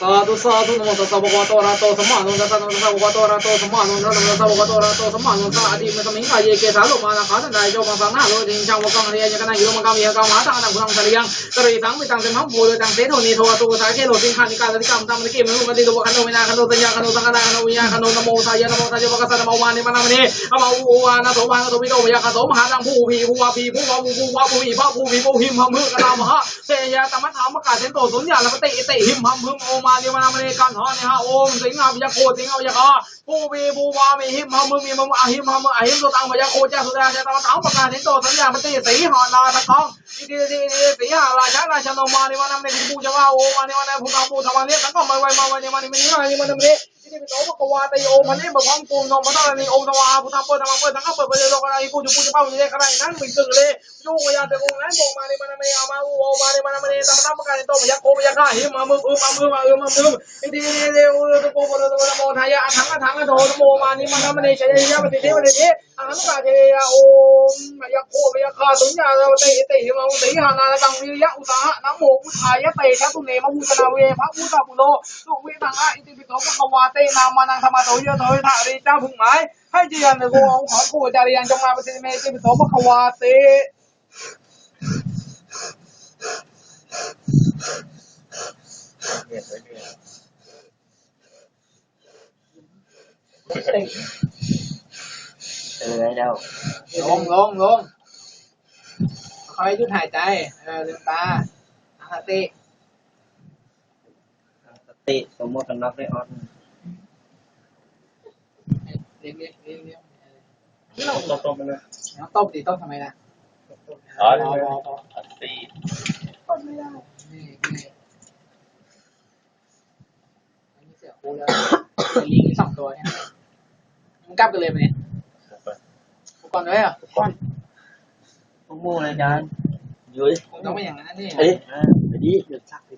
สาธุสาธุนโมตัสสะภะคะวะโตอะระหะโตสัมมาสัมพุทธัสสะนะโมตัสสะภะคะวะโตอะระหะโตสัมมาสัมพุทธัสสะนะโมตัสสะภะคะวะโตอะระหะโตสัมมาสัมพุทธัสสะอะดีมตตามิงกายเยเกสาโลมานะขาตันไดโยมังสังนาโลจิงจังวะกังเรียยังกันนะโยมังกังเยกังมหาตังนังพุทธังสริยังตรีสังมิตังเตมังโพโลจังเสโทนีโทตุสาเกโลสิงขานิกาติกรรมตัมมะเกมะนุปฏิโตคันโนวินาคันโนสัญญาคันโนสังฆนาคันโนวิญญาคันโนนโมทายะนโมทายะภะคะสะนโมวานิมะนะมะนีอะมะอูวานะโตวานะโตวิโตวิยะคะโตมหาตังผู้ผีผู้วาผีผู้วาผู้ผู้วาผู้ผีพระผู้ผีผู้หิมหะมึกะนามหะเสยะตมะธามะกะเสนโตสุญญาละปะติอิเตหิมหะมึมโอมานิมานามะนีกันหะนิหะโอมสิงหะวิยาโคสิงหะวิยาคะผู้ผีผู้วามีหิมหามึมมีมังอาหิมหามึมอาหิมตัวตังวิยาโคเจ้าสุดาจะตมะธามะกะเสนโตสัญญาปฏิสีหอนาตะคองอิติติติสีหาราชาราชโนมานิมานามะนีผู้จะว่าโอมานิมานะผู้ทำผู้ทำมาเนี่ยสังก็มาไวมาไว้นิมะนิมะนิมานิมะนิมะนิที่เร โตปกวาตโยมันนี่บอกว่ากูนมพระตานีองค์สวาพุทธเปิดธรรมเปิดทั้งเปิดไปเลยโลกอะไรกูจะกูจะเป้าอยู่ในขณะนั้นมึงตึงเลยยุ่งยาแต่กูนั้นบอกมาในมันไม่เอามาอูเอามาในมันไม่ได้ทำทำประการในโตมยักษ์โคมยักษ์ข้าหิมามืออือมามือมาอือมามือไอ้ที่เร็วตะกูบนตะโมทายะทั้งทั้งโถตะโมมานี่มันไม่ได้ใช้ยาปฏิเทวะนี้อันนั้นก็เทียโอม ยักษ์โคมยักษ์ข้าตุนยาเราเตะเตะมาเตะหานาตังวิริยะอุตาหะน้ำโมพุทธายะเตชะตุเนมะพุทธนาเวพระพุทธปุโรสุวิทังอะอิติปิโตปะคะวาเตนามานังธรรมโตเยโตยะริจ้าพึงหมายให้เจียนในโกองขอกูจาริยังจงมาปฏิเมติปิโตปะคะวาเตเรียนไว้ด้วยเออแล้วลงลงลงคอยหยุดหายใจ เออลืมตาตั้งสติสติสมมติกันน็อกได้ออนเรียกเรียกเรียกเรียกเราตรงตรงไปเลยน้องต้มดิต้มทำไมล่ะอ๋อรอรอรออัดตีต้มไม่ได้นี่นี่อันนี้เสือคูแล้วลิงสองตัวเนี่ยมึงกลับกันเลยไปเนี่ยกูก่อนเลยอะก่อนพวกมู่เลยจานยุ้ ยมึงต้องไม่อย่างนั้นนี่เอ้ยไปดิเดี๋ยวชักไป